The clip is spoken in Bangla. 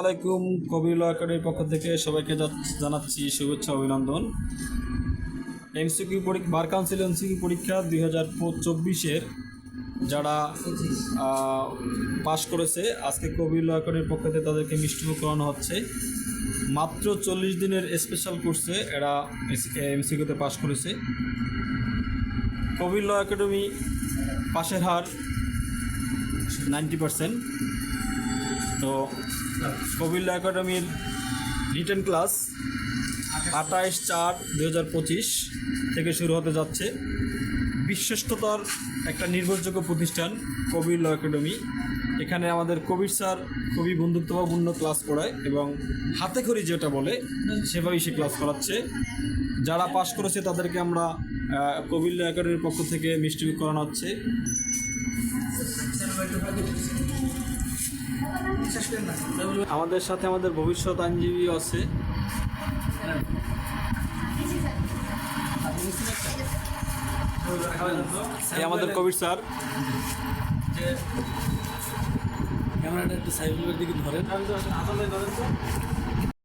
আলাইকুম কবির একাডেমির পক্ষ থেকে সবাইকে জানাচ্ছি শুভেচ্ছা, অভিনন্দন। এমসিকিউ পরীক্ষা বার কাউন্সিল এমসিকিউ পরীক্ষা দুই হাজার চব্বিশের যারা পাশ করেছে, আজকে কবির একাডেমির পক্ষ থেকে তাদেরকে মিষ্টিমুখ করানো হচ্ছে। মাত্র চল্লিশ দিনের স্পেশাল কোর্সে এরা এমসিকিউতে পাশ করেছে। কবির ল একাডেমি পাশের হার নাইনটি পার্সেন্ট তো কবিল্লা একাডেমির রিটেন ক্লাস আঠাইশ চার দু থেকে শুরু হতে যাচ্ছে। বিশ্বস্ততার একটা নির্ভরযোগ্য প্রতিষ্ঠান কবির ল একাডেমি। এখানে আমাদের কবির স্যার খুবই বন্ধুত্বপূর্ণ ক্লাস করায় এবং হাতে খড়ি যেটা বলে, সেভাবেই সে ক্লাস করাচ্ছে। যারা পাশ করেছে তাদেরকে আমরা কবির ল একাডেমির পক্ষ থেকে মিষ্টি করানো হচ্ছে। আমাদের সাথে আমাদের ভবিষ্যৎ আইনজীবী আছে। আমাদের কবির স্যার। ক্যামেরাটা একটু সাইবুলের দিকে ধরেন।